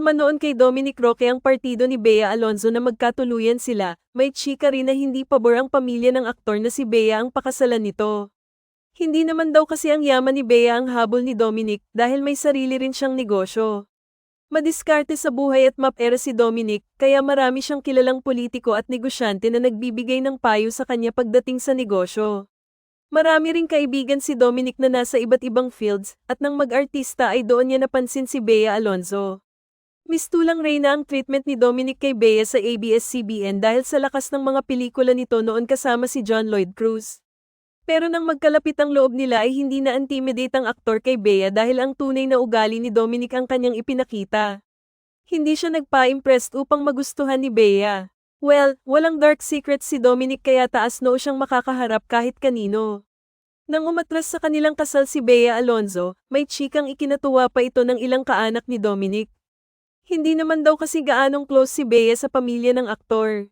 man noon kay Dominic Roque ang partido ni Bea Alonzo na magkatuluyan sila, may chika rin na hindi pabor ang pamilya ng aktor na si Bea ang pakasalan nito. Hindi naman daw kasi ang yaman ni Bea ang habol ni Dominic dahil may sarili rin siyang negosyo. Madiskarte sa buhay at mapera si Dominic, kaya marami siyang kilalang politiko at negosyante na nagbibigay ng payo sa kanya pagdating sa negosyo. Marami ring kaibigan si Dominic na nasa iba't ibang fields, at nang mag-artista ay doon niya napansin si Bea Alonzo. Mistulang reyna ang treatment ni Dominic kay Bea sa ABS-CBN dahil sa lakas ng mga pelikula nito noon kasama si John Lloyd Cruz. Pero nang magkalapit ang loob nila ay hindi na intimidate ang aktor kay Bea dahil ang tunay na ugali ni Dominic ang kanyang ipinakita. Hindi siya nagpa-impressed upang magustuhan ni Bea. Well, walang dark secrets si Dominic kaya taas noo siyang makakaharap kahit kanino. Nang umatras sa kanilang kasal si Bea Alonzo, may chikang ikinatuwa pa ito ng ilang kaanak ni Dominic. Hindi naman daw kasi gaanong close si Bea sa pamilya ng aktor.